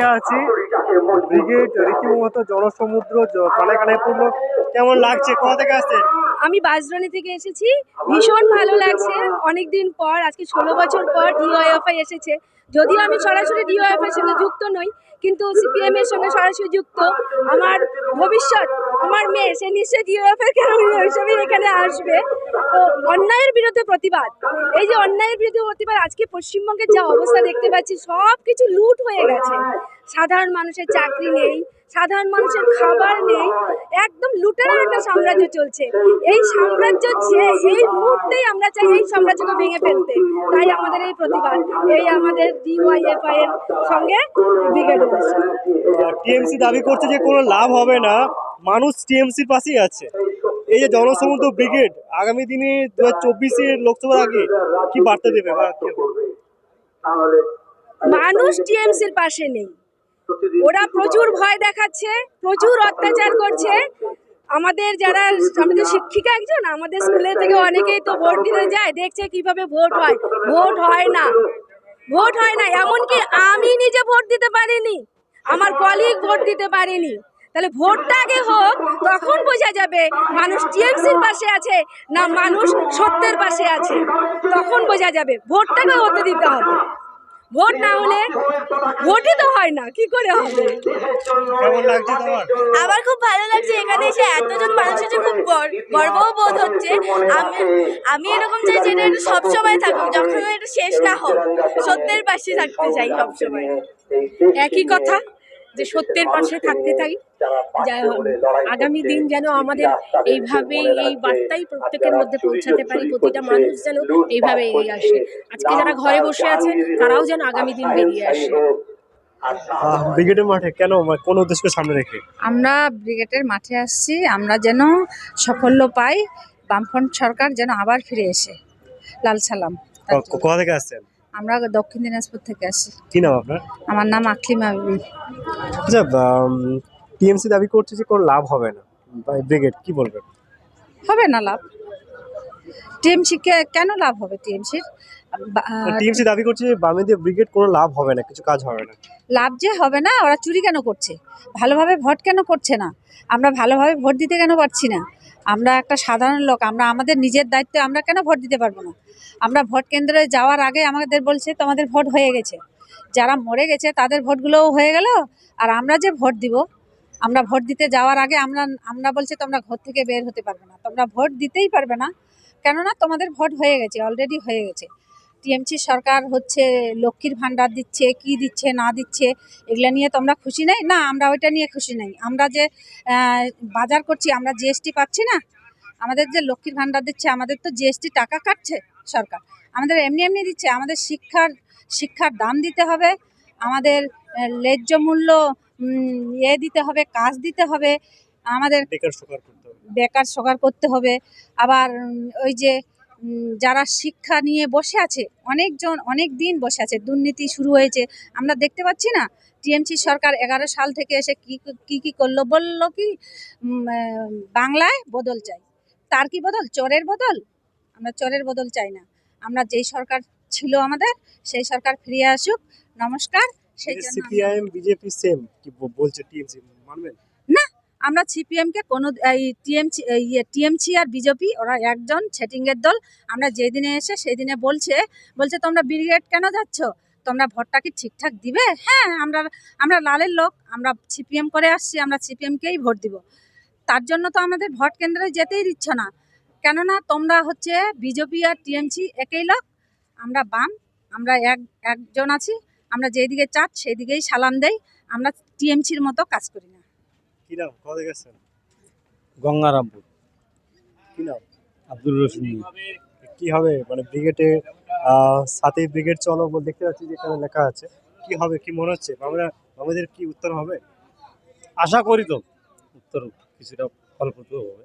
মাঠে আছি। ব্রিগেড রীতিমতো জনসমুদ্র কানে কানে পড়ল। কেমন লাগছে? কোথা থেকে আসছেন? আমি বাজরানি থেকে এসেছি। ভীষণ ভালো লাগছে। অনেক দিন পর, আজকে ষোলো বছর পর ডিওএফআই এসেছে। যদিও আমি সরাসরি ডিওএফআই সঙ্গে যুক্ত নই, কিন্তু সিপিএম এর সঙ্গে সরাসরি যুক্ত। আমার ভবিষ্যৎ, আমার মেয়ে, সে নিশ্চয়ই ডিওএফআই কেন হিসেবে এখানে আসবে? তো অন্যায়ের বিরুদ্ধে প্রতিবাদ। এই যে অন্যায়ের বিরুদ্ধে প্রতিবাদ, আজকে পশ্চিমবঙ্গের যা অবস্থা দেখতে পাচ্ছি সব কিছু লুট হয়ে গেছে। সাধারণ মানুষের চাকরি নেই সাধারণ মানুষের খাবার নেই একদম লুটের একটা সাম্রাজ্য চলছে। এই সাম্রাজ্য যে এই মুহূর্তেই আমরা চাই এই সাম্রাজ্যকে ভেঙে ফেলতে। তাই আমাদের এই প্রতিবাদ এই আমাদের ডিওয়াইএফআই এর সঙ্গে ব্রিগেড টিএমসি দাবি করছে যে কোনো লাভ হবে না মানুষ টিএমসির পাশেই আছে। এই যে জনসমুদ্র ব্রিগেড আগামী দিনে দু হাজার চব্বিশের লোকসভার আগে কি বার্তা দেবে? মানুষ টিএমসির পাশে নেই। ওরা প্রচুর ভয় দেখাচ্ছে প্রচুর অত্যাচার করছে। আমাদের যারা আমাদের শিক্ষিকা একজন আমাদের স্কুলে থেকে অনেকেই তো ভোট দিতে যায় দেখছে কীভাবে ভোট হয়। ভোট হয় না। ভোট হয় না এমনকি আমি নিজে ভোট দিতে পারিনি। আমার কলিগ ভোট দিতে পারিনি। তাহলে ভোটটা আগে হোক তখন বোঝা যাবে মানুষ টিএমসির পাশে আছে না মানুষ সত্যের পাশে আছে। তখন বোঝা যাবে ভোটটাকে হতে দিতে হবে। ভোট না হলে ভোটই তো হয় না কি করে হবে? কেমন লাগছে তোমার? আমার খুব ভালো লাগছে এখানে এসে এতজন মানুষের যে খুব গর্ব গর্বও বোধ হচ্ছে। আমি আমি এরকম চাই যে এটা সবসময় থাকুক যখন এটা শেষ না হোক। সত্যের পাশে থাকতে চাই সবসময়। একই কথা। যে সত্যের পাশে থাকতে চাই যা- আগামী দিন যেন আমাদের এইভাবেই এই বার্তাই প্রত্যেকের মধ্যে পৌঁছাতে পারি প্রতিটা মানুষ যেন এইভাবে এগিয়ে আসে। আজকে যারা ঘরে বসে আছে তারাও যেন আগামী দিন বেরিয়ে আসে। ব্রিগেডের মাঠে কেন? কোন উদ্দেশ্যকে সামনে রেখে? আমরা ব্রিগেডের মাঠে আসছি আমরা যেন সাফল্য পাই বামফ্রন্ট সরকার যেন আবার ফিরে এসে। লাল সালাম। কোথা থেকে আসছেন? আমরা দক্ষিণ দিনাজপুর থেকে আসি। কি নাম আপনার? আমার নাম আকলিমা বিবি। আচ্ছা টিএমসি দাবি করছে যে কোনো লাভ হবে না ব্রিগেড কি বলবেন? হবে না লাভ। টিএমসি কে কেন লাভ হবে টিএমসির টিএমসি দাবি করছে যে বামেদের ব্রিগেড কোনো লাভ হবে না কিছু কাজ হবে না। লাভ যে হবে না ওরা চুরি কেন করছে? ভালোভাবে ভোট কেন করছে না? আমরা ভালোভাবে ভোট দিতে কেন পারছি না? আমরা একটা সাধারণ লোক আমরা আমাদের নিজের দায়িত্বে আমরা কেন ভোট দিতে পারব না? আমরা ভোট কেন্দ্রে যাওয়ার আগে আমাদের বলছে তোমাদের ভোট হয়ে গেছে। যারা মরে গেছে তাদের ভোটগুলোও হয়ে গেল আর আমরা যে ভোট দিব আমরা ভোট দিতে যাওয়ার আগে আমরা আমরা বলছি তোমরা ঘর থেকে বের হতে পারবে না। তোমরা ভোট দিতেই পারবে না। কেননা তোমাদের ভোট হয়ে গেছে অলরেডি হয়ে গেছে। টিএমসি সরকার হচ্ছে লক্ষ্মীর ভাণ্ডার দিচ্ছে, কি দিচ্ছে, না দিচ্ছে, এগুলো নিয়ে তোমরা খুশি নেই? না, আমরা ওইটা নিয়ে খুশি নেই। আমরা যে বাজার করছি, আমরা জিএসটি পাচ্ছি না? আমাদের যে লক্ষ্মীর ভাণ্ডার দিচ্ছে, আমাদের তো জিএসটি টাকা কাটছে সরকার। আমাদের এমনি এমনি দিচ্ছে, আমাদের শিক্ষার শিক্ষার দাম দিতে হবে, আমাদের ন্যায্য মূল্য ইয়ে দিতে হবে, কাজ দিতে হবে, আমাদের বেকার সরকার করতে হবে। সকার করতে হবে আবার ওই যে যারা শিক্ষা নিয়ে বসে আছে অনেকজন অনেক দিন বসে আছে দুর্নীতি শুরু হয়েছে। আমরা দেখতে পাচ্ছি না টিএমসি সরকার এগারো সাল থেকে এসে কি কি কি করল? বলল কি বাংলায় বদল চাই। তার কি বদল? চোরের বদল? আমরা চোরের বদল চাই না। আমরা যেই সরকার ছিল আমাদের সেই সরকার ফিরে আসুক। নমস্কার সেই জন্য সিপিআইএম বিজেপি সেম কি বলছে টিএমসি? মানবেন? আমরা সিপিএম কে কোনো, এই টিএমসি ইয়ে টিএমসি আর বিজেপি, ওরা একজন সেটিংয়ের দল। আমরা যেদিনে এসে সেই দিনে বলছে বলছে, তোমরা ব্রিগেড কেন যাচ্ছ? তোমরা ভোটটা কি ঠিকঠাক দিবে? হ্যাঁ আমরা আমরা লালের লোক, আমরা সিপিএম করে আসছি, আমরা সিপিএমকেই ভোট দিব। তার জন্য তো আমাদের ভোট কেন্দ্রে যেতেই দিচ্ছ না। কেননা তোমরা হচ্ছে বিজেপি আর টিএমসি একই লোক, আমরা বাম, আমরা এক, একজন আছি, আমরা যেদিকে চাপ সেই দিকেই সালাম দেই, আমরা টিএমসির মতো কাজ করি না। কি নাম? কোথা থেকে আসছেন গঙ্গারামপুর। কি নাম? আব্দুল রশিদ। কি হবে? মানে ব্রিগেডে সাথে ব্রিগেড চলো বলে দেখতে পাচ্ছি যে এখানে লেখা আছে। কি হবে কি মনে হচ্ছে? আমরা আমাদের কি উত্তর হবে? আশা করি তো। উত্তর কিছুটা ফলপ্রসূ হবে।